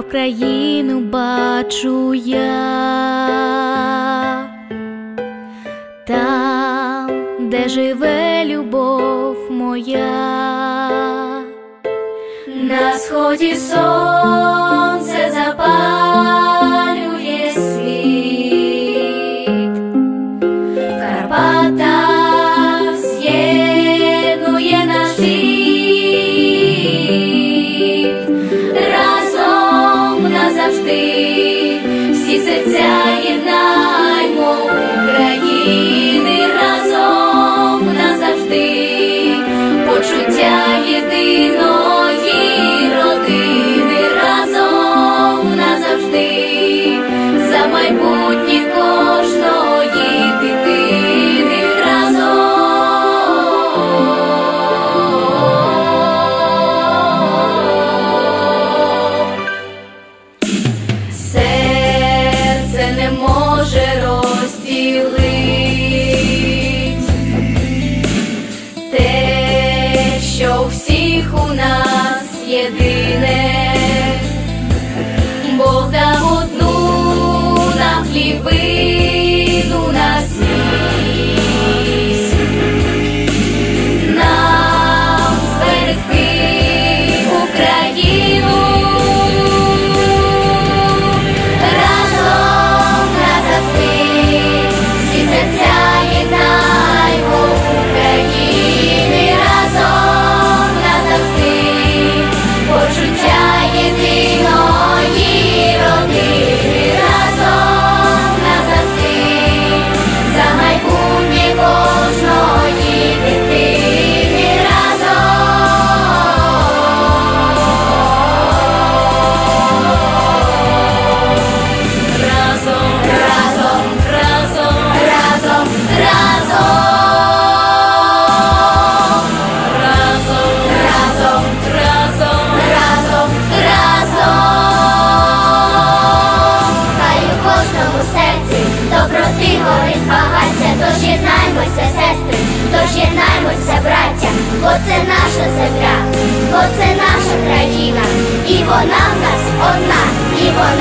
про країну бачу я, там, де живе любов моя, на сході сонце запало світі зацяє. Тож єднаймося, сестри, тож єднаймося, браття, бо це наша земля, бо це наша країна, і вона в нас одна, і вона.